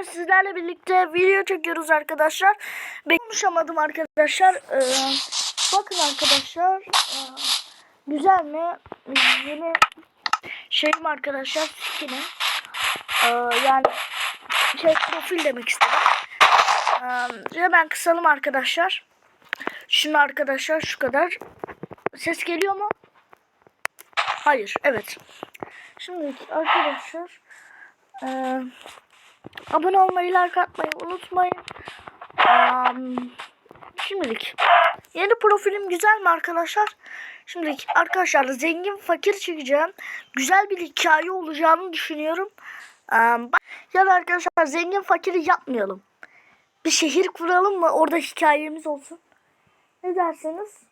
bugün sizlerle birlikte video çekiyoruz arkadaşlar. Ben konuşamadım arkadaşlar. Ee, bakın arkadaşlar. ee, güzel mi? Yeni şeyim arkadaşlar. Skinim. Ee, yani şey profil demek istedim. Ee, hemen kısalım arkadaşlar. Şunu arkadaşlar şu kadar. Ses geliyor mu? Hayır. Evet. Şimdi arkadaşlar ee, abone olmayı, like atmayı unutmayın. Am, şimdilik yeni profilim güzel mi arkadaşlar? Şimdilik arkadaşlar zengin fakir çekeceğim. Güzel bir hikaye olacağını düşünüyorum. Am, ya da arkadaşlar zengin fakiri yapmayalım. Bir şehir kuralım mı? Orada hikayemiz olsun. Ne dersiniz?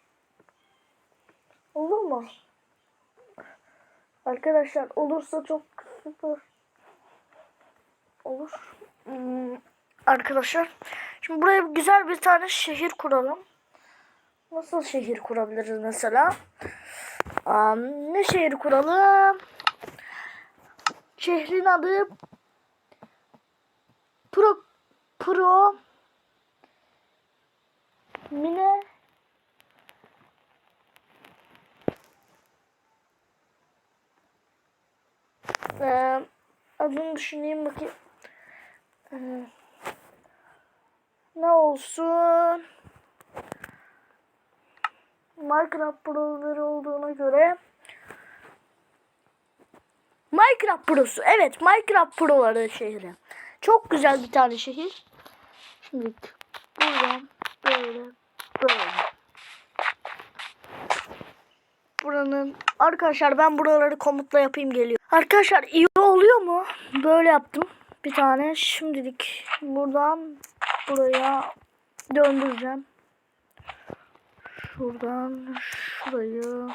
Olur mu? Arkadaşlar olursa çok süper olur. Hmm, arkadaşlar şimdi buraya güzel bir tane şehir kuralım. Nasıl şehir kurabiliriz mesela? Am, ne şehir kuralım? Şehrin adı Pro Pro Mine Ee, adını düşüneyim bakayım. Ee, ne olsun? Minecraft Pro'ları olduğuna göre Minecraft Pro'su. Evet Minecraft Pro'ları şehri. Çok güzel bir tane şehir. Şimdi buradan böyle böyle. Buranın arkadaşlar ben buraları komutla yapayım geliyor. Arkadaşlar iyi oluyor mu? Böyle yaptım. Bir tane şimdilik buradan buraya döndüreceğim. Şuradan şurayı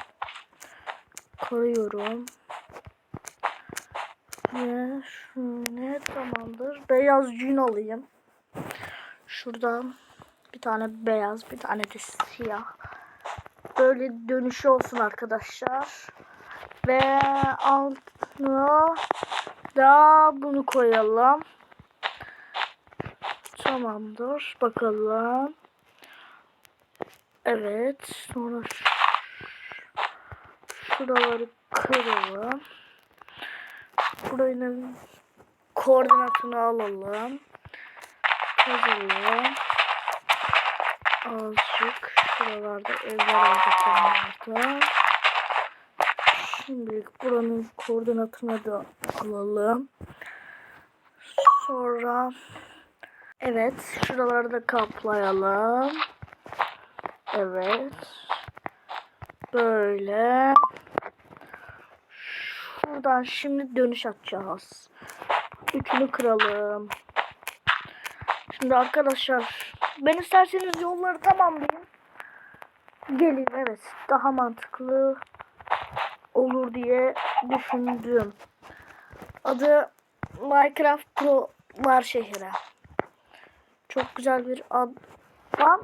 koyuyorum. Ve şöyle tamamdır. Beyaz cün alayım. Şuradan bir tane beyaz bir tane de siyah. Böyle dönüşü olsun arkadaşlar. Ve altına da bunu koyalım. Tamamdır. Bakalım. Evet. Sonra şuraları kıralım. Buranın koordinatını alalım. Yazalım. Azıcık şuralarda evler olacak yanlarda. Şimdi buranın koordinatını da alalım. Sonra evet şuraları da kaplayalım. Evet. Böyle. Şuradan şimdi dönüş atacağız. Üçünü kıralım. Şimdi arkadaşlar ben isterseniz yolları tamamlayayım. Gelin evet daha mantıklı olur diye düşündüm. Adı Minecraft Pro'lar şehri. Çok güzel bir ad. Lan.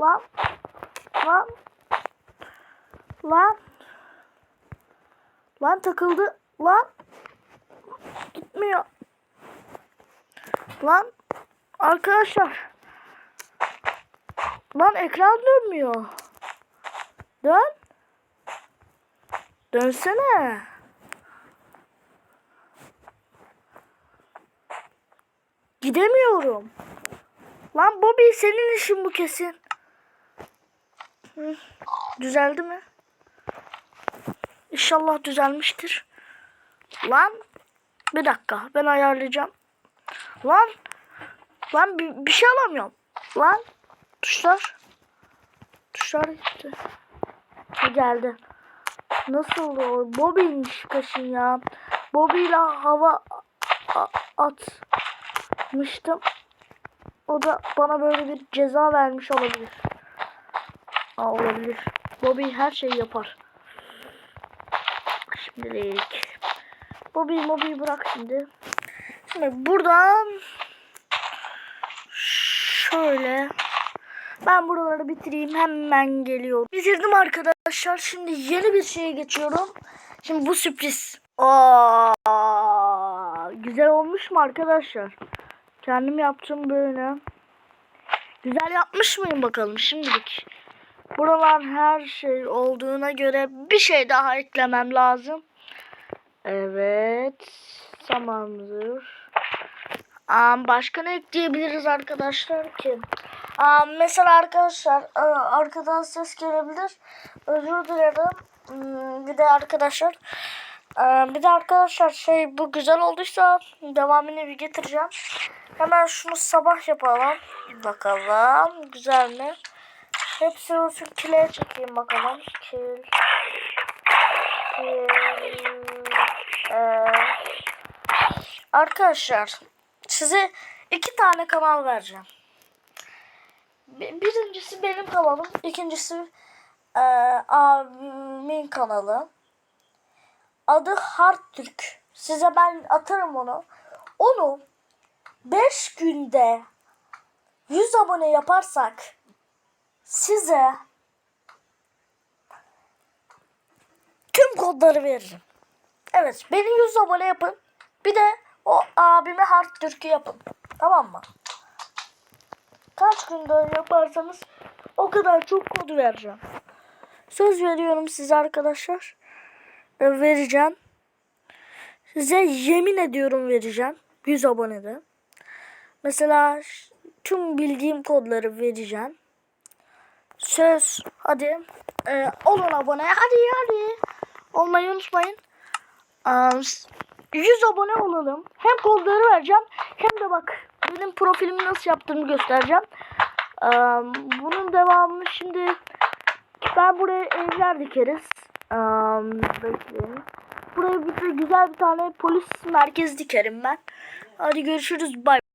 Lan. Lan. Lan. Lan takıldı. Lan. Gitmiyor. Lan. Arkadaşlar. Lan ekran dönmüyor. Dön. Dönsene. Gidemiyorum. Lan Bobby senin işin bu kesin. Hı, düzeldi mi? İnşallah düzelmiştir. Lan bir dakika ben ayarlayacağım. Lan lan bir, bir şey alamıyorum. Lan tuşlar tuşlar gitti. Geldi. Nasıl o? Bobby'miş kaşın ya. Bobby ile hava atmıştım. O da bana böyle bir ceza vermiş olabilir. Aa, olabilir. Bobby her şeyi yapar. Şimdilik. Bobby Bobby bırak şimdi. Şimdi buradan şöyle ben buraları bitireyim hemen geliyorum. Bitirdim arkadaşlar. Şimdi yeni bir şeye geçiyorum. Şimdi bu sürpriz. Aa, güzel olmuş mu arkadaşlar? Kendim yaptım böyle. Güzel yapmış mıyım bakalım şimdilik. Buralar her şey olduğuna göre bir şey daha eklemem lazım. Evet. Tamamdır. Aa, başka ne ekleyebiliriz arkadaşlar ki? Mesela arkadaşlar arkadan ses gelebilir. Özür dilerim. Hmm, Bir de arkadaşlar bir de arkadaşlar şey bu güzel olduysa devamını bir getireceğim. Hemen şunu sabah yapalım. Bakalım güzel mi? Hepsi olsun kileye çekeyim bakalım. Kil. Kil. Ee, arkadaşlar size iki tane kanal vereceğim. Bi- Birincisi benim kanalım. ikincisi e, abimin kanalı. Adı Hard Türk. Size ben atarım onu. Onu 5 günde 100 abone yaparsak size tüm kodları veririm. Evet beni 100 abone yapın. Bir de o abime Hard Türk'ü yapın. Tamam mı? Kaç günde yaparsanız o kadar çok kod vereceğim. Söz veriyorum size arkadaşlar. E, Vereceğim. Size yemin ediyorum vereceğim. 100 abonede. Mesela tüm bildiğim kodları vereceğim. Söz. Hadi. Ee, olun abone. Hadi hadi. Olmayı unutmayın. Aa, s- 100 abone olalım. Hem kodları vereceğim. Hem de bak benim profilimi nasıl yaptığımı göstereceğim. Aa, bunun devamını şimdi ben buraya evler dikeriz. Aa, bekleyin. Buraya bir güzel bir tane polis merkezi dikerim ben. Hadi görüşürüz. Bay.